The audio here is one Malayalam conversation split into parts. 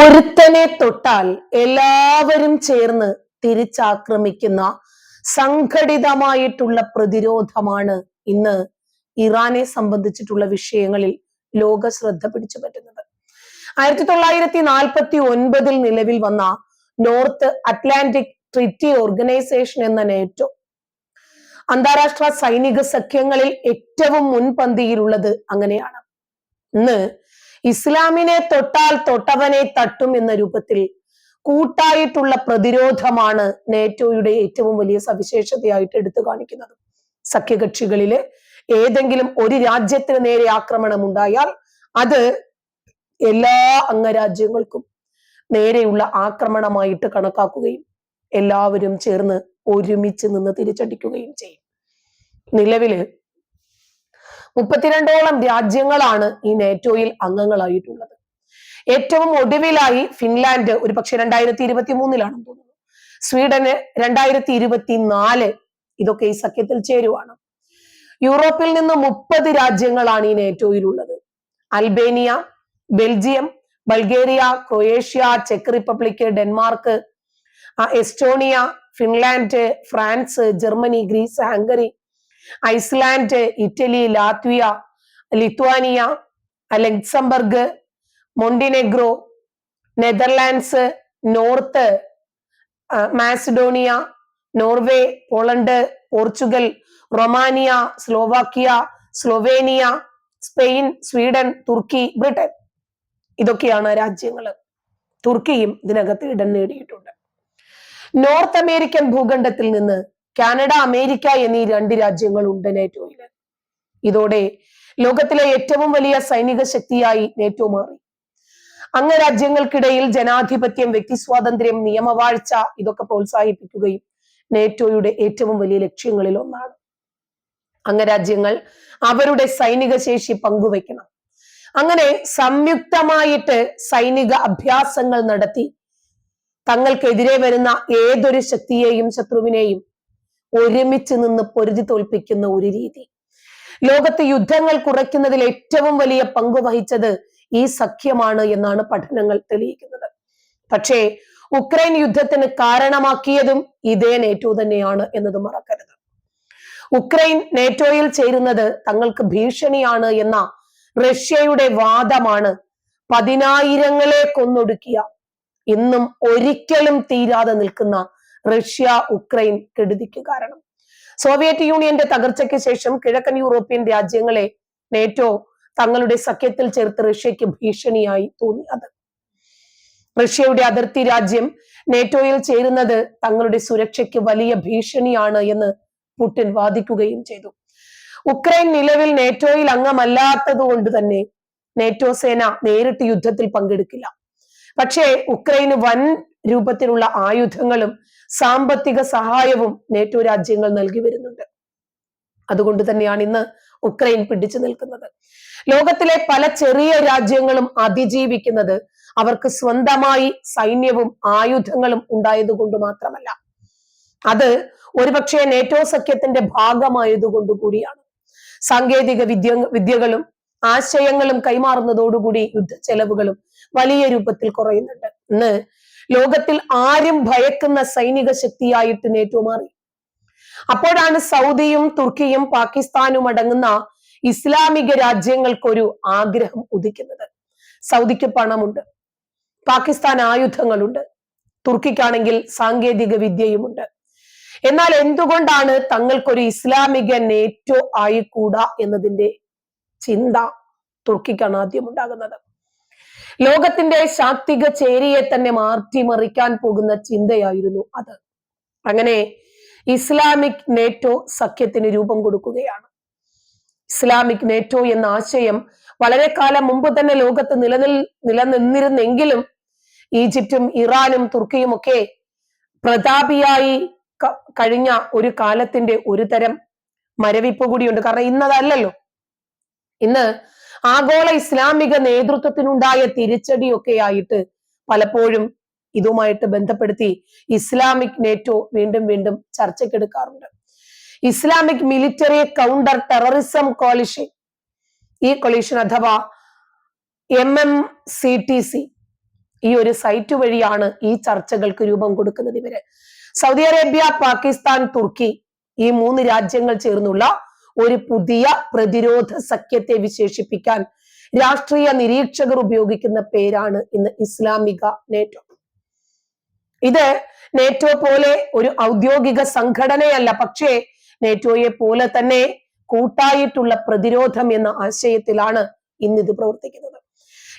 ഒരുത്തനെ തൊട്ടാൽ എല്ലാവരും ചേർന്ന് തിരിച്ചാക്രമിക്കുന്ന സംഘടിതമായിട്ടുള്ള പ്രതിരോധമാണ് ഇന്ന് ഇറാനെ സംബന്ധിച്ചിട്ടുള്ള വിഷയങ്ങളിൽ ലോക ശ്രദ്ധ പിടിച്ചു പറ്റുന്നത്. ആയിരത്തി തൊള്ളായിരത്തി നാൽപ്പത്തി ഒൻപതിൽ നിലവിൽ വന്ന നോർത്ത് അറ്റ്ലാന്റിക് ട്രിറ്റി ഓർഗനൈസേഷൻ എന്ന നേറ്റോ അന്താരാഷ്ട്ര സൈനിക സഖ്യങ്ങളിൽ ഏറ്റവും മുൻപന്തിയിലുള്ളത് അങ്ങനെയാണ്. ഇന്ന് ഇസ്ലാമിനെ തൊട്ടാൽ തൊട്ടവനെ തട്ടും എന്ന രൂപത്തിൽ കൂട്ടായിട്ടുള്ള പ്രതിരോധമാണ് നേറ്റോയുടെ ഏറ്റവും വലിയ സവിശേഷതയായിട്ട് എടുത്തു കാണിക്കുന്നത്. സഖ്യകക്ഷികളിൽ ഏതെങ്കിലും ഒരു രാജ്യത്തിന് നേരെ ആക്രമണം ഉണ്ടായാൽ അത് എല്ലാ അംഗരാജ്യങ്ങൾക്കും നേരെയുള്ള ആക്രമണമായിട്ട് കണക്കാക്കുകയും എല്ലാവരും ചേർന്ന് ഒരുമിച്ച് നിന്ന് തിരിച്ചടിക്കുകയും ചെയ്യും. നിലവിൽ മുപ്പത്തിരണ്ടോളം രാജ്യങ്ങളാണ് ഈ നേറ്റോയിൽ അംഗങ്ങളായിട്ടുള്ളത്. ഏറ്റവും ഒടുവിലായി ഫിൻലാൻഡ് ഒരു പക്ഷെ രണ്ടായിരത്തി ഇരുപത്തി മൂന്നിലാണെന്ന് തോന്നുന്നു. സ്വീഡന് രണ്ടായിരത്തി ഇരുപത്തി നാല് ഇതൊക്കെ ഈ സഖ്യത്തിൽ ചേരുവാണ്. യൂറോപ്പിൽ നിന്ന് മുപ്പത് രാജ്യങ്ങളാണ് ഈ നേറ്റോയിലുള്ളത്. Albania Belgium Bulgaria Croatia check Republic Denmark Estonia Finland France Germany Greece Hungary Iceland Italy Latvia Lithuania Luxembourg Montenegro Netherlands North Macedonia Norway Poland Portugal Romania Slovakia Slovenia Spain Sweden തുർക്കി ബ്രിട്ടൻ. ഇതൊക്കെയാണ് രാജ്യങ്ങൾ തുർക്കിയും ഇതിനകത്ത് ഇടം നേടിയിട്ടുണ്ട്. നോർത്ത് അമേരിക്കൻ ഭൂഖണ്ഡത്തിൽ നിന്ന് കാനഡ അമേരിക്ക എന്നീ രണ്ട് രാജ്യങ്ങൾ ഉണ്ട് നേറ്റോയിൽ. ഇതോടെ ലോകത്തിലെ ഏറ്റവും വലിയ സൈനിക ശക്തിയായി നേറ്റോ മാറി. അംഗരാജ്യങ്ങൾക്കിടയിൽ ജനാധിപത്യം വ്യക്തി സ്വാതന്ത്ര്യം നിയമവാഴ്ച ഇതൊക്കെ പ്രോത്സാഹിപ്പിക്കുകയും നേറ്റോയുടെ ഏറ്റവും വലിയ ലക്ഷ്യങ്ങളിൽ ഒന്നാണ്. അംഗരാജ്യങ്ങൾ അവരുടെ സൈനിക ശേഷി പങ്കുവെക്കണം അങ്ങനെ സംയുക്തമായിട്ട് സൈനിക അഭ്യാസങ്ങൾ നടത്തി തങ്ങൾക്കെതിരെ വരുന്ന ഏതൊരു ശക്തിയെയും ശത്രുവിനെയും ഒരുമിച്ച് നിന്ന് പൊരുതി തോൽപ്പിക്കുന്ന ഒരു രീതി. ലോകത്ത് യുദ്ധങ്ങൾ കുറയ്ക്കുന്നതിൽ ഏറ്റവും വലിയ പങ്ക് വഹിച്ചത് ഈ സഖ്യമാണ് എന്നാണ് പഠനങ്ങൾ തെളിയിക്കുന്നത്. പക്ഷേ ഉക്രൈൻ യുദ്ധത്തിന് കാരണമാക്കിയതും ഇതേ നേറ്റോ തന്നെയാണ് എന്നത് മറക്കരുത്. ഉക്രൈൻ നേറ്റോയിൽ ചേരുന്നത് തങ്ങൾക്ക് ഭീഷണിയാണ് എന്ന റഷ്യയുടെ വാദമാണ് പതിനായിരങ്ങളെ കൊന്നൊടുക്കിയ ഇന്നും ഒരിക്കലും തീരാതെ നിൽക്കുന്ന റഷ്യ ഉക്രൈൻ കെടുതിക്ക് കാരണം. സോവിയറ്റ് യൂണിയന്റെ തകർച്ചയ്ക്ക് ശേഷം കിഴക്കൻ യൂറോപ്യൻ രാജ്യങ്ങളെ നേറ്റോ തങ്ങളുടെ സഖ്യത്തിൽ ചേർത്ത് റഷ്യക്ക് ഭീഷണിയായി തോന്നി അത്. റഷ്യയുടെ അതിർത്തി രാജ്യം നേറ്റോയിൽ ചേരുന്നത് തങ്ങളുടെ സുരക്ഷയ്ക്ക് വലിയ ഭീഷണിയാണ് എന്ന് പുടിൻ വാദിക്കുകയും ചെയ്തു. ഉക്രൈൻ നിലവിൽ നേറ്റോയിൽ അംഗമല്ലാത്തത് കൊണ്ട് തന്നെ നേറ്റോ സേന നേരിട്ട് യുദ്ധത്തിൽ പങ്കെടുക്കില്ല. പക്ഷേ ഉക്രൈന് വൻ രൂപത്തിലുള്ള ആയുധങ്ങളും സാമ്പത്തിക സഹായവും നേറ്റോ രാജ്യങ്ങൾ നൽകി വരുന്നുണ്ട്. അതുകൊണ്ട് തന്നെയാണ് ഇന്ന് ഉക്രൈൻ പിടിച്ചു നിൽക്കുന്നത്. ലോകത്തിലെ പല ചെറിയ രാജ്യങ്ങളും അതിജീവിക്കുന്നത് അവർക്ക് സ്വന്തമായി സൈന്യവും ആയുധങ്ങളും ഉണ്ടായതുകൊണ്ട് മാത്രമല്ല. അത് ഒരുപക്ഷെ നേറ്റോ സഖ്യത്തിന്റെ ഭാഗമായതുകൊണ്ട് കൂടിയാണ്. സാങ്കേതിക വിദ്യ വിദ്യകളും ആശയങ്ങളും കൈമാറുന്നതോടുകൂടി യുദ്ധ ചെലവുകളും വലിയ രൂപത്തിൽ കുറയുന്നുണ്ട്. ഇന്ന് ലോകത്തിൽ ആരും ഭയക്കുന്ന സൈനിക ശക്തിയായിട്ട് നേറ്റോ മാറി അപ്പോഴാണ് സൗദിയും തുർക്കിയും പാകിസ്ഥാനും അടങ്ങുന്ന ഇസ്ലാമിക രാജ്യങ്ങൾക്കൊരു ആഗ്രഹം ഉദിക്കുന്നത്. സൗദിക്ക് പണമുണ്ട്. പാകിസ്ഥാൻ ആയുധങ്ങളുണ്ട്. തുർക്കിക്കാണെങ്കിൽ സാങ്കേതിക വിദ്യയുമുണ്ട്. എന്നാൽ എന്തുകൊണ്ടാണ് തങ്ങൾക്കൊരു ഇസ്ലാമിക നേറ്റോ ആയിക്കൂടാ എന്നതിന്റെ ചിന്ത തുർക്കിക്കാണ് ആദ്യം ഉണ്ടാകുന്നത്? ലോകത്തിന്റെ ശാക്തിക ചേരിയെ തന്നെ മാറ്റിമറിക്കാൻ പോകുന്ന ചിന്തയായിരുന്നു അത്. അങ്ങനെ ഇസ്ലാമിക് നേറ്റോ സഖ്യത്തിന് രൂപം കൊടുക്കുകയാണ്. ഇസ്ലാമിക് നേറ്റോ എന്ന ആശയം വളരെ കാലം മുമ്പ് തന്നെ ലോകത്ത് നിലനിൽ നിലനിന്നിരുന്നെങ്കിലും ഈജിപ്തും ഇറാനും തുർക്കിയും ഒക്കെ പ്രതാപിയായി കഴിഞ്ഞ ഒരു കാലത്തിന്റെ ഒരു തരം മരവിപ്പ് കൂടിയുണ്ട്. കാരണം ഇന്നതല്ലല്ലോ. ഇന്ന് ആഗോള ഇസ്ലാമിക നേതൃത്വത്തിനുണ്ടായ തിരിച്ചടിയൊക്കെ ആയിട്ട് പലപ്പോഴും ഇതുമായിട്ട് ബന്ധപ്പെടുത്തി ഇസ്ലാമിക് നേറ്റോ വീണ്ടും വീണ്ടും ചർച്ചയ്ക്കെടുക്കാറുണ്ട്. Islamic military counter terrorism coalition ഈ കൊളീഷൻ അഥവാ M M C T C ഈ ഒരു സൈറ്റ് വഴിയാണ് ഈ ചർച്ചകൾക്ക് രൂപം കൊടുക്കുന്നത് ഇവർ. സൗദി അറേബ്യ പാകിസ്ഥാൻ തുർക്കി ഈ മൂന്ന് രാജ്യങ്ങൾ ചേർന്നുള്ള ഒരു പുതിയ പ്രതിരോധ സഖ്യത്തെ വിശേഷിപ്പിക്കാൻ രാഷ്ട്രീയ നിരീക്ഷകർ ഉപയോഗിക്കുന്ന പേരാണ് ഇന്ന് ഇസ്ലാമിക നേറ്റോ. ഇത് നേറ്റോ പോലെ ഒരു ഔദ്യോഗിക സംഘടനയല്ല പക്ഷേ നേറ്റോയെ പോലെ തന്നെ കൂട്ടായിട്ടുള്ള പ്രതിരോധം എന്ന ആശയത്തിലാണ് ഇന്ന് ഇത് പ്രവർത്തിക്കുന്നത്.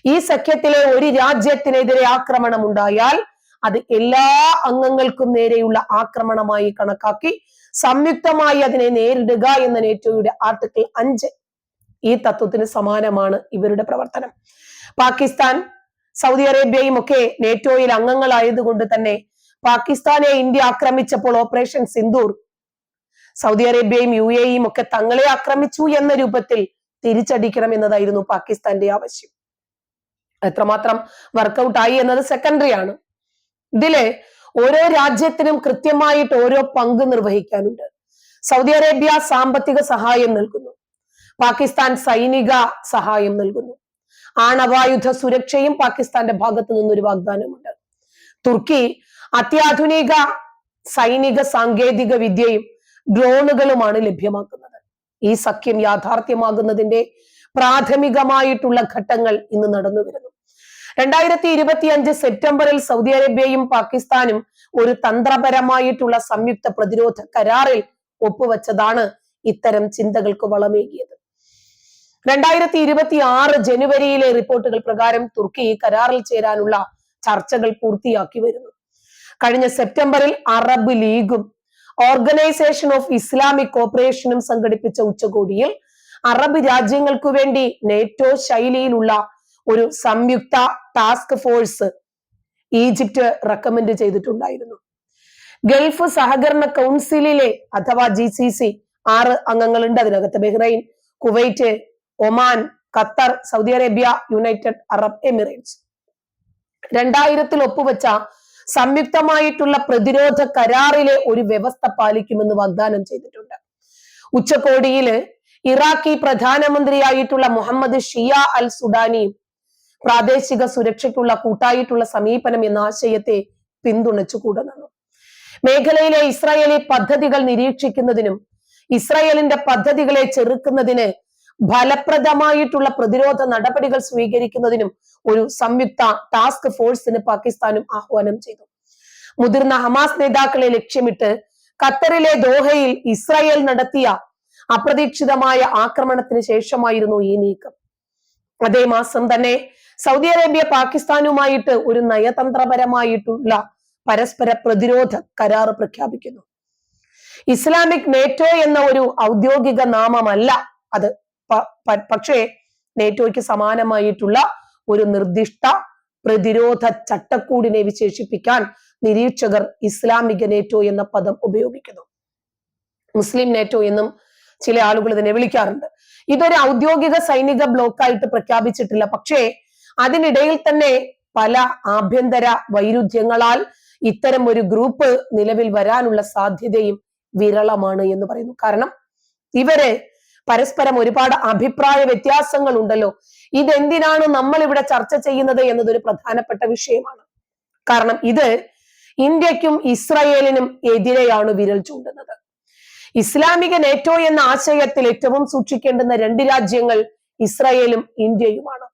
ഈ സഖ്യത്തിലെ ഒരു രാജ്യത്തിനെതിരെ ആക്രമണം ഉണ്ടായാൽ അത് എല്ലാ അംഗങ്ങൾക്കും നേരെയുള്ള ആക്രമണമായി കണക്കാക്കി സംയുക്തമായി അതിനെ നേരിടുക എന്ന നേറ്റോയുടെ ആർട്ടിക്കിൾ അഞ്ച് ഈ തത്വത്തിന് സമാനമാണ് ഇവരുടെ പ്രവർത്തനം. പാകിസ്ഥാൻ സൗദി അറേബ്യയും ഒക്കെ നേറ്റോയിൽ അംഗങ്ങളായതുകൊണ്ട് തന്നെ പാകിസ്ഥാനെ ഇന്ത്യ ആക്രമിച്ചപ്പോൾ ഓപ്പറേഷൻ സിന്ദൂർ സൗദി അറേബ്യയും യു എയും ഒക്കെ തങ്ങളെ ആക്രമിച്ചു എന്ന രൂപത്തിൽ തിരിച്ചടിക്കണം എന്നതായിരുന്നു പാകിസ്ഥാന്റെ ആവശ്യം. എത്രമാത്രം വർക്കൗട്ട് ആയി എന്നത് സെക്കൻഡറി ആണ്. ഇതിൽ ഓരോ രാജ്യത്തിനും കൃത്യമായിട്ട് ഓരോ പങ്ക് നിർവഹിക്കാനുണ്ട്. സൗദി അറേബ്യ സാമ്പത്തിക സഹായം നൽകുന്നു. പാകിസ്ഥാൻ സൈനിക സഹായം നൽകുന്നു. ആണവായുധ സുരക്ഷയും പാകിസ്ഥാന്റെ ഭാഗത്തു നിന്നൊരു വാഗ്ദാനമുണ്ട്. തുർക്കി അത്യാധുനിക സൈനിക സാങ്കേതിക വിദ്യയും ഡ്രോണുകളുമാണ് ലഭ്യമാക്കുന്നത്. ഈ സഖ്യം യാഥാർത്ഥ്യമാകുന്നതിന്റെ പ്രാഥമികമായിട്ടുള്ള ഘട്ടങ്ങൾ ഇന്ന് നടന്നു വരുന്നു രണ്ടായിരത്തി ഇരുപത്തി അഞ്ച് സെപ്റ്റംബറിൽ സൗദി അറേബ്യയും പാകിസ്ഥാനും ഒരു തന്ത്രപരമായിട്ടുള്ള സംയുക്ത പ്രതിരോധ കരാറിൽ ഒപ്പുവെച്ചതാണ് ഇത്തരം ചിന്തകൾക്ക് വളമേകിയത്. രണ്ടായിരത്തി ഇരുപത്തി ആറ് ജനുവരിയിലെ റിപ്പോർട്ടുകൾ പ്രകാരം തുർക്കി കരാറിൽ ചേരാനുള്ള ചർച്ചകൾ പൂർത്തിയാക്കി വരുന്നു. കഴിഞ്ഞ സെപ്റ്റംബറിൽ അറബ് ലീഗും ഓർഗനൈസേഷൻ ഓഫ് ഇസ്ലാമിക് കോപ്പറേഷനും സംഘടിപ്പിച്ച ഉച്ചകോടിയിൽ അറബ് രാജ്യങ്ങൾക്കു വേണ്ടി നേറ്റോ ശൈലിയിലുള്ള ഒരു സംയുക്ത ടാസ്ക് ഫോഴ്സ് ഈജിപ്റ്റ് റെക്കമെൻഡ് ചെയ്തിട്ടുണ്ടായിരുന്നു. ഗൾഫ് സഹകരണ കൗൺസിലിലെ അഥവാ ജി സി സി ആറ് അംഗങ്ങളുണ്ട്. അതിനകത്ത് Bahrain Kuwait Oman Qatar Saudi Arabia United Arab Emirates. രണ്ടായിരത്തിൽ ഒപ്പുവെച്ച സംയുക്തമായിട്ടുള്ള പ്രതിരോധ കരാറിലെ ഒരു വ്യവസ്ഥ പാലിക്കുമെന്ന് വാഗ്ദാനം ചെയ്തിട്ടുണ്ട്. ഉച്ചകോടിയിൽ ഇറാഖി പ്രധാനമന്ത്രിയായിട്ടുള്ള മുഹമ്മദ് ഷിയ അൽ സുഡാനിയും പ്രാദേശിക സുരക്ഷയ്ക്കുള്ള കൂട്ടായിട്ടുള്ള സമീപനം എന്ന ആശയത്തെ പിന്തുണച്ചുകൂടെ നിന്നു മേഖലയിലെ ഇസ്രായേലി പദ്ധതികൾ നിരീക്ഷിക്കുന്നതിനും ഇസ്രായേലിന്റെ പദ്ധതികളെ ചെറുക്കുന്നതിന് ഫലപ്രദമായിട്ടുള്ള പ്രതിരോധ നടപടികൾ സ്വീകരിക്കുന്നതിനും ഒരു സംയുക്ത ടാസ്ക് ഫോഴ്സിന് പാകിസ്ഥാനും ആഹ്വാനം ചെയ്തു. മുതിർന്ന ഹമാസ് നേതാക്കളെ ലക്ഷ്യമിട്ട് ഖത്തറിലെ ദോഹയിൽ ഇസ്രായേൽ നടത്തിയ അപ്രതീക്ഷിതമായ ആക്രമണത്തിന് ശേഷമായിരുന്നു ഈ നീക്കം. അതേ മാസം തന്നെ സൗദി അറേബ്യ പാകിസ്ഥാനുമായിട്ട് ഒരു നയതന്ത്രപരമായിട്ടുള്ള പരസ്പര പ്രതിരോധ കരാർ പ്രഖ്യാപിക്കുന്നു. ഇസ്ലാമിക് നേറ്റോ എന്ന ഒരു ഔദ്യോഗിക നാമമല്ല അത്. പക്ഷേ നേറ്റോയ്ക്ക് സമാനമായിട്ടുള്ള ഒരു നിർദ്ദിഷ്ട പ്രതിരോധ ചട്ടക്കൂടിനെ വിശേഷിപ്പിക്കാൻ നിരീക്ഷകർ ഇസ്ലാമിക നേറ്റോ എന്ന പദം ഉപയോഗിക്കുന്നു. മുസ്ലിം നേറ്റോ എന്നും ചില ആളുകൾ ഇതിനെ വിളിക്കാറുണ്ട്. ഇതൊരു ഔദ്യോഗിക സൈനിക ബ്ലോക്കായിട്ട് പ്രഖ്യാപിച്ചിട്ടില്ല. പക്ഷേ അതിനിടയിൽ തന്നെ പല ആഭ്യന്തര വൈരുദ്ധ്യങ്ങളാൽ ഇത്തരം ഒരു ഗ്രൂപ്പ് നിലവിൽ വരാനുള്ള സാധ്യതയും വിരളമാണ് എന്ന് പറയുന്നു. കാരണം ഇവർ പരസ്പരം ഒരുപാട് അഭിപ്രായ വ്യത്യാസങ്ങൾ ഉണ്ടല്ലോ ഇതെന്തിനാണ് നമ്മൾ ഇവിടെ ചർച്ച ചെയ്യുന്നത് എന്നതൊരു പ്രധാനപ്പെട്ട വിഷയമാണ്. കാരണം ഇത് ഇന്ത്യക്കും ഇസ്രയേലിനും എതിരെയാണ് വിരൽ ചൂണ്ടുന്നത്. ഇസ്ലാമിക നേറ്റോ എന്ന ആശയത്തിൽ ഏറ്റവും സൂക്ഷിക്കേണ്ടുന്ന രണ്ട് രാജ്യങ്ങൾ ഇസ്രയേലും ഇന്ത്യയുമാണ്.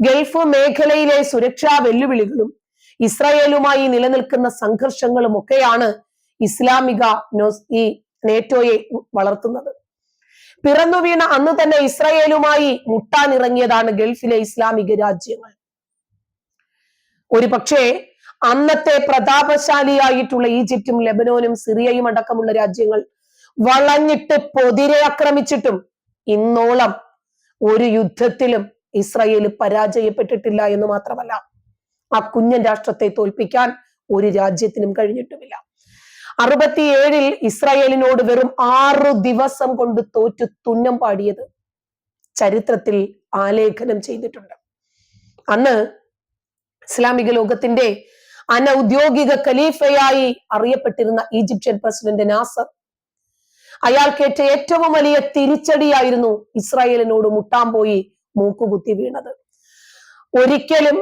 ഗൾഫ് മേഖലയിലെ സുരക്ഷാ വെല്ലുവിളികളും ഇസ്രായേലുമായി നിലനിൽക്കുന്ന സംഘർഷങ്ങളും ഒക്കെയാണ് ഇസ്ലാമിക ഈ നേറ്റോയെ വളർത്തുന്നത്. പിറന്നു വീണ അന്ന് തന്നെ ഇസ്രായേലുമായി മുട്ടാനിറങ്ങിയതാണ് ഗൾഫിലെ ഇസ്ലാമിക രാജ്യങ്ങൾ. ഒരു പക്ഷേ അന്നത്തെ പ്രതാപശാലിയായിട്ടുള്ള ഈജിപ്തും ലെബനോനും സിറിയയും അടക്കമുള്ള രാജ്യങ്ങൾ വളഞ്ഞിട്ട് പൊതിരെ ആക്രമിച്ചിട്ടും ഇന്നോളം ഒരു യുദ്ധത്തിലും ഇസ്രയേൽ പരാജയപ്പെട്ടിട്ടില്ല എന്ന് മാത്രമല്ല ആ കുഞ്ഞൻ രാഷ്ട്രത്തെ തോൽപ്പിക്കാൻ ഒരു രാജ്യത്തിനും കഴിഞ്ഞിട്ടുമില്ല. അറുപത്തിയേഴിൽ ഇസ്രായേലിനോട് വെറും ആറു ദിവസം കൊണ്ട് തോറ്റു തുന്നം പാടിയത് ചരിത്രത്തിൽ ആലേഖനം ചെയ്തിട്ടുണ്ട്. അന്ന് ഇസ്ലാമിക ലോകത്തിന്റെ അനൗദ്യോഗിക ഖലീഫയായി അറിയപ്പെട്ടിരുന്ന ഈജിപ്ഷ്യൻ പ്രസിഡന്റ് നാസർ അയാൾക്കേറ്റ ഏറ്റവും വലിയ തിരിച്ചടിയായിരുന്നു ഇസ്രായേലിനോട് മുട്ടാൻ പോയി മൂക്കുകുത്തി വീണത്. ഒരിക്കലും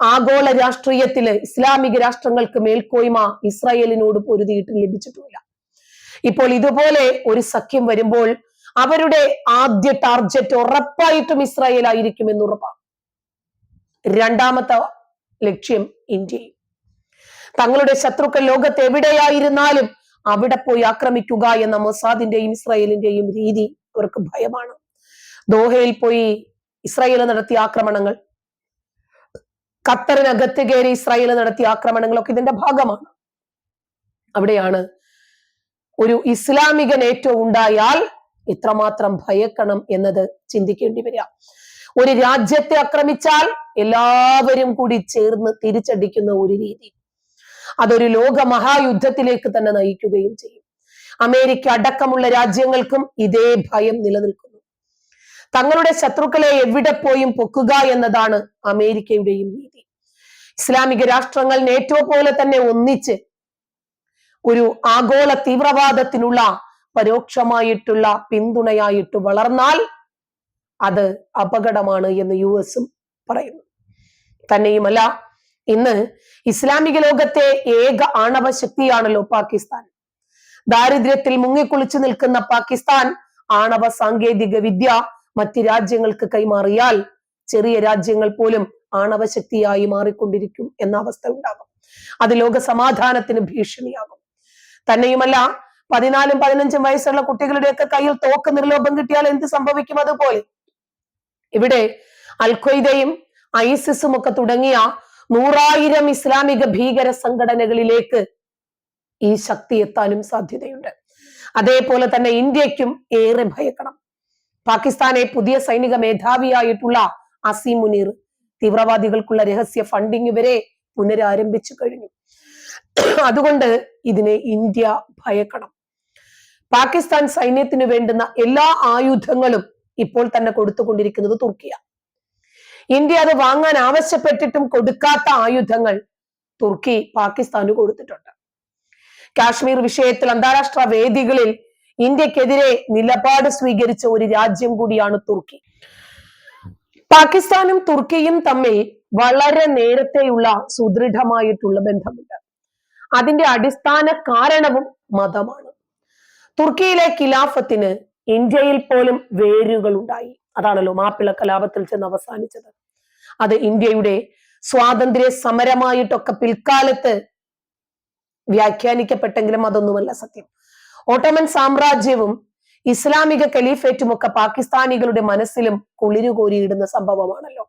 ആഗോള രാഷ്ട്രീയത്തിൽ ഇസ്ലാമിക രാഷ്ട്രങ്ങൾക്ക് മേൽക്കോയ്മ ഇസ്രായേലിനോട് പൊരുതിയിട്ട് ലഭിച്ചിട്ടില്ല ഇപ്പോൾ ഇതുപോലെ ഒരു സഖ്യം വരുമ്പോൾ അവരുടെ ആദ്യ ടാർജറ്റ് ഉറപ്പായിട്ടും ഇസ്രായേൽ ആയിരിക്കും എന്ന് ഉറപ്പാണ്. രണ്ടാമത്തെ ലക്ഷ്യം ഇന്ത്യയും. തങ്ങളുടെ ശത്രുക്കൾ ലോകത്ത് എവിടെയായിരുന്നാലും അവിടെ പോയി ആക്രമിക്കുക എന്ന മൊസാദിന്റെയും ഇസ്രായേലിന്റെയും രീതി അവർക്ക് ഭയമാണ്. ദോഹയിൽ പോയി ഇസ്രായേൽ നടത്തിയ ആക്രമണങ്ങൾ. ഖത്തറിനകത്ത് കയറി ഇസ്രായേൽ നടത്തിയ ആക്രമണങ്ങളൊക്കെ ഇതിന്റെ ഭാഗമാണ്. അവിടെയാണ് ഒരു ഇസ്ലാമിക നേറ്റോ ഉണ്ടായാൽ എത്രമാത്രം ഭയക്കണം എന്നത് ചിന്തിക്കേണ്ടി വരിക. ഒരു രാജ്യത്തെ ആക്രമിച്ചാൽ എല്ലാവരും കൂടി ചേർന്ന് തിരിച്ചടിക്കുന്ന ഒരു രീതി. അതൊരു ലോക മഹായുദ്ധത്തിലേക്ക് തന്നെ നയിക്കുകയും ചെയ്യും. അമേരിക്ക അടക്കമുള്ള രാജ്യങ്ങൾക്കും ഇതേ ഭയം നിലനിൽക്കുന്നു. തങ്ങളുടെ ശത്രുക്കളെ എവിടെ പോയും പൊക്കുക എന്നതാണ് അമേരിക്കയുടെയും രീതി. ഇസ്ലാമിക രാഷ്ട്രങ്ങൾ നേറ്റോ പോലെ തന്നെ ഒന്നിച്ച് ഒരു ആഗോള തീവ്രവാദത്തിനുള്ള പരോക്ഷമായിട്ടുള്ള പിന്തുണയായിട്ട് വളർന്നാൽ അത് അപകടമാണ് എന്ന് യു എസും പറയുന്നു. തന്നെയുമല്ല ഇന്ന് ഇസ്ലാമിക ലോകത്തെ ഏക ആണവ ശക്തിയാണല്ലോ പാകിസ്ഥാൻ. ദാരിദ്ര്യത്തിൽ മുങ്ങിക്കുളിച്ചു നിൽക്കുന്ന പാകിസ്ഥാൻ ആണവ സാങ്കേതിക വിദ്യ മറ്റ് രാജ്യങ്ങൾക്ക് കൈമാറിയാൽ ചെറിയ രാജ്യങ്ങൾ പോലും ആണവശക്തിയായി മാറിക്കൊണ്ടിരിക്കും എന്ന അവസ്ഥ ഉണ്ടാകും. അത് ലോക സമാധാനത്തിന് ഭീഷണിയാകും. തന്നെയുമല്ല പതിനാലും പതിനഞ്ചും വയസ്സുള്ള കുട്ടികളുടെയൊക്കെ കയ്യിൽ തോക്ക് നിർലോഭം കിട്ടിയാൽ എന്ത് സംഭവിക്കും അതുപോലെ? ഇവിടെ അൽഖയ്ദയും ഐസിസും ഒക്കെ തുടങ്ങിയ നൂറായിരം ഇസ്ലാമിക ഭീകര സംഘടനകളിലേക്ക് ഈ ശക്തി എത്താനും സാധ്യതയുണ്ട്. അതേപോലെ തന്നെ ഇന്ത്യക്കും ഏറെ ഭയക്കണം. പാകിസ്ഥാനെ പുതിയ സൈനിക മേധാവിയായിട്ടുള്ള അസീം മുനീർ തീവ്രവാദികൾക്കുള്ള രഹസ്യ ഫണ്ടിങ് വരെ പുനരാരംഭിച്ചു കഴിഞ്ഞു. അതുകൊണ്ട് ഇതിനെ ഇന്ത്യ ഭയക്കണം. പാകിസ്ഥാൻ സൈന്യത്തിന് വേണ്ടുന്ന എല്ലാ ആയുധങ്ങളും ഇപ്പോൾ തന്നെ കൊടുത്തുകൊണ്ടിരിക്കുന്നത് തുർക്കിയ. ഇന്ത്യ അത് വാങ്ങാൻ ആവശ്യപ്പെട്ടിട്ടും കൊടുക്കാത്ത ആയുധങ്ങൾ തുർക്കി പാകിസ്ഥാന് കൊടുത്തിട്ടുണ്ട്. കാശ്മീർ വിഷയത്തിൽ അന്താരാഷ്ട്ര വേദികളിൽ ഇന്ത്യക്കെതിരെ നിലപാട് സ്വീകരിച്ച ഒരു രാജ്യം കൂടിയാണ് തുർക്കി. പാകിസ്ഥാനും തുർക്കിയും തമ്മിൽ വളരെ നേരത്തെയുള്ള സുദൃഢമായിട്ടുള്ള ബന്ധമുണ്ട്. അതിന്റെ അടിസ്ഥാന കാരണവും മതമാണ്. തുർക്കിയിലെ ഖിലാഫത്തിന് ഇന്ത്യയിൽ പോലും വേരുകൾ ഉണ്ടായി അതാണല്ലോ മാപ്പിള കലാപത്തിൽ ചെന്ന് അവസാനിച്ചത്. അത് ഇന്ത്യയുടെ സ്വാതന്ത്ര്യ സമരമായിട്ടൊക്കെ പിൽക്കാലത്ത് വ്യാഖ്യാനിക്കപ്പെട്ടെങ്കിലും അതൊന്നുമല്ല സത്യം. ഓട്ടോമൻ സാമ്രാജ്യവും ഇസ്ലാമിക ഖലീഫേറ്റും ഒക്കെ പാകിസ്ഥാനികളുടെ മനസ്സിലും കുളിരുകോരിയിടുന്ന സംഭവമാണല്ലോ.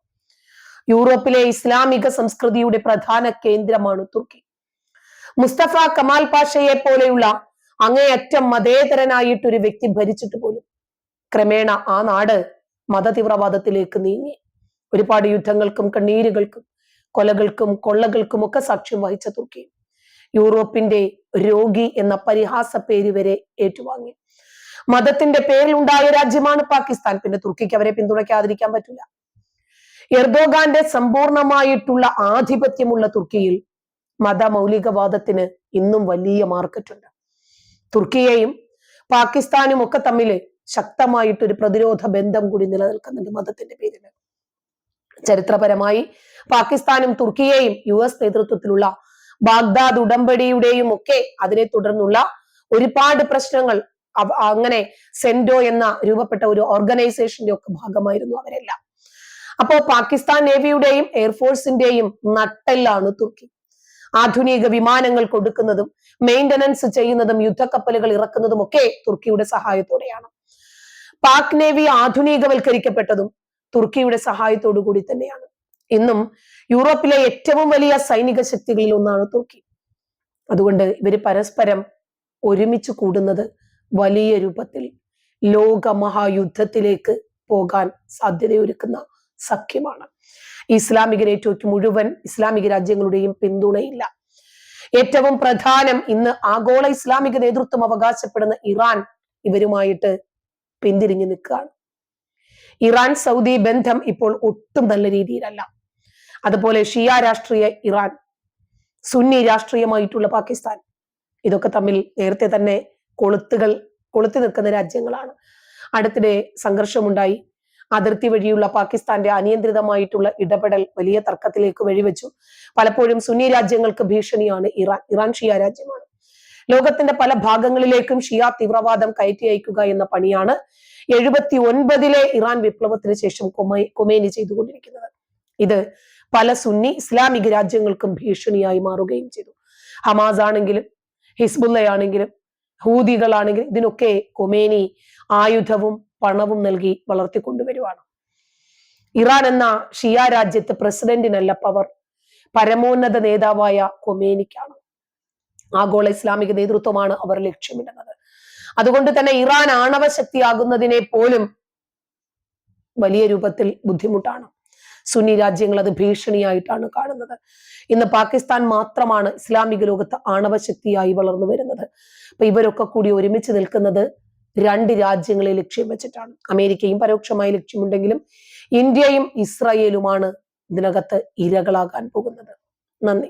യൂറോപ്പിലെ ഇസ്ലാമിക സംസ്കൃതിയുടെ പ്രധാന കേന്ദ്രമാണ് തുർക്കി. മുസ്തഫ കമാൽ പാഷയെ പോലെയുള്ള അങ്ങേയറ്റം മതേതരനായിട്ട് ഒരു വ്യക്തി ഭരിച്ചിട്ട് പോലും ക്രമേണ ആ നാട് മതതീവ്രവാദത്തിലേക്ക് നീങ്ങി. ഒരുപാട് യുദ്ധങ്ങൾക്കും കണ്ണീരുകൾക്കും കൊലകൾക്കും കൊള്ളകൾക്കും ഒക്കെ സാക്ഷ്യം വഹിച്ച തുർക്കി. യൂറോപ്പിന്റെ രോഗി എന്ന പരിഹാസ പേര് വരെ ഏറ്റുവാങ്ങി. മതത്തിന്റെ പേരിലുണ്ടായ രാജ്യമാണ് പാകിസ്ഥാൻ. പിന്നെ തുർക്കിക്ക് അവരെ പിന്തുണയ്ക്കാതിരിക്കാൻ പറ്റില്ല. എർദോഗാന്റെ സമ്പൂർണമായിട്ടുള്ള ആധിപത്യമുള്ള തുർക്കിയിൽ മതമൗലികവാദത്തിന് ഇന്നും വലിയ മാർക്കറ്റുണ്ട്. തുർക്കിയെയും പാകിസ്ഥാനും ഒക്കെ തമ്മിൽ ശക്തമായിട്ടൊരു പ്രതിരോധ ബന്ധം കൂടി നിലനിൽക്കുന്നുണ്ട് മതത്തിന്റെ പേരിൽ ചരിത്രപരമായി പാകിസ്ഥാനും തുർക്കിയെയും യു എസ് നേതൃത്വത്തിലുള്ള ബാഗ്ദാദ് ഉടമ്പടിയുടെയും ഒക്കെ അതിനെ തുടർന്നുള്ള ഒരുപാട് പ്രശ്നങ്ങൾ അങ്ങനെ സെന്റോ എന്ന രൂപപ്പെട്ട ഒരു ഓർഗനൈസേഷന്റെ ഒക്കെ ഭാഗമായിരുന്നു അവരെല്ലാം. അപ്പോ പാകിസ്ഥാൻ നേവിയുടെയും എയർഫോഴ്സിന്റെയും നട്ടെല്ലാണ് തുർക്കി. ആധുനിക വിമാനങ്ങൾ കൊടുക്കുന്നതും മെയിന്റനൻസ് ചെയ്യുന്നതും യുദ്ധക്കപ്പലുകൾ ഇറക്കുന്നതും ഒക്കെ തുർക്കിയുടെ സഹായത്തോടെയാണ്. പാക് നേവി ആധുനികവൽക്കരിക്കപ്പെട്ടതും തുർക്കിയുടെ സഹായത്തോടു കൂടി തന്നെയാണ്. ഇന്നും യൂറോപ്പിലെ ഏറ്റവും വലിയ സൈനിക ശക്തികളിൽ ഒന്നാണ് തുർക്കി. അതുകൊണ്ട് ഇവർ പരസ്പരം ഒരുമിച്ച് കൂടുന്നത് വലിയ രൂപത്തിൽ ലോകമഹായുദ്ധത്തിലേക്ക് പോകാൻ സാധ്യതയൊരുക്കുന്ന സഖ്യമാണ്. ഇസ്ലാമിക നേറ്റോയ്ക്ക് മുഴുവൻ ഇസ്ലാമിക രാജ്യങ്ങളുടെയും പിന്തുണയില്ല. ഏറ്റവും പ്രധാനം ഇന്ന് ആഗോള ഇസ്ലാമിക നേതൃത്വം അവകാശപ്പെടുന്ന ഇറാൻ ഇവരുമായിട്ട് പിന്തിരിഞ്ഞു നിൽക്കുകയാണ്. ഇറാൻ സൗദി ബന്ധം ഇപ്പോൾ ഒട്ടും നല്ല രീതിയിലല്ല. അതുപോലെ ഷിയ രാഷ്ട്രീയ ഇറാൻ സുന്നി രാഷ്ട്രീയമായിട്ടുള്ള പാകിസ്ഥാൻ. ഇതൊക്കെ തമ്മിൽ നേരത്തെ തന്നെ കൊളുത്തുകൾ കൊളുത്തി നിൽക്കുന്ന രാജ്യങ്ങളാണ്. അടുത്തിടെ സംഘർഷമുണ്ടായി. അതിർത്തി വഴിയുള്ള പാകിസ്ഥാന്റെ അനിയന്ത്രിതമായിട്ടുള്ള ഇടപെടൽ വലിയ തർക്കത്തിലേക്ക് വഴിവെച്ചു. പലപ്പോഴും സുന്നി രാജ്യങ്ങൾക്ക് ഭീഷണിയാണ് ഇറാൻ ഇറാൻ ഷിയ രാജ്യമാണ്. ലോകത്തിന്റെ പല ഭാഗങ്ങളിലേക്കും ഷിയ തീവ്രവാദം കയറ്റി അയക്കുക എന്ന പണിയാണ് എഴുപത്തി ഒൻപതിലെ ഇറാൻ വിപ്ലവത്തിന് ശേഷം കൊമൈ കൊമേനി ചെയ്തുകൊണ്ടിരിക്കുന്നത്. ഇത് പല സുന്നി ഇസ്ലാമിക രാജ്യങ്ങൾക്കും ഭീഷണിയായി മാറുകയും ചെയ്തു. ഹമാസ് ആണെങ്കിലും ഹിസ്ബുല്ലയാണെങ്കിലും ഹൂദികളാണെങ്കിലും ഇതിനൊക്കെ കൊമേനി ആയുധവും പണവും നൽകി വളർത്തിക്കൊണ്ടുവരുവാണ് ഇറാൻ എന്ന ഷിയ രാജ്യത്ത് പ്രസിഡന്റിനല്ല പവർ പരമോന്നത നേതാവായ കൊമേനിക്കാണ്. ആഗോള ഇസ്ലാമിക നേതൃത്വമാണ് അവർ ലക്ഷ്യമിടുന്നത്. അതുകൊണ്ട് തന്നെ ഇറാൻ ആണവ ശക്തിയാകുന്നതിനെ പോലും വലിയ രൂപത്തിൽ ബുദ്ധിമുട്ടാണ്. സുന്നി രാജ്യങ്ങൾ അത് ഭീഷണിയായിട്ടാണ് കാണുന്നത്. ഇന്ന് പാകിസ്ഥാൻ മാത്രമാണ് ഇസ്ലാമിക ലോകത്ത് ആണവശക്തിയായി വളർന്നു വരുന്നത്. അപ്പൊ ഇവരൊക്കെ കൂടി ഒരുമിച്ച് നിൽക്കുന്നത് രണ്ട് രാജ്യങ്ങളെ ലക്ഷ്യം വെച്ചിട്ടാണ്. അമേരിക്കയും പരോക്ഷമായി ലക്ഷ്യമുണ്ടെങ്കിലും ഇന്ത്യയും ഇസ്രായേലുമാണ് ഇതിനകത്ത് ഇരകളാകാൻ പോകുന്നത്. നന്ദി.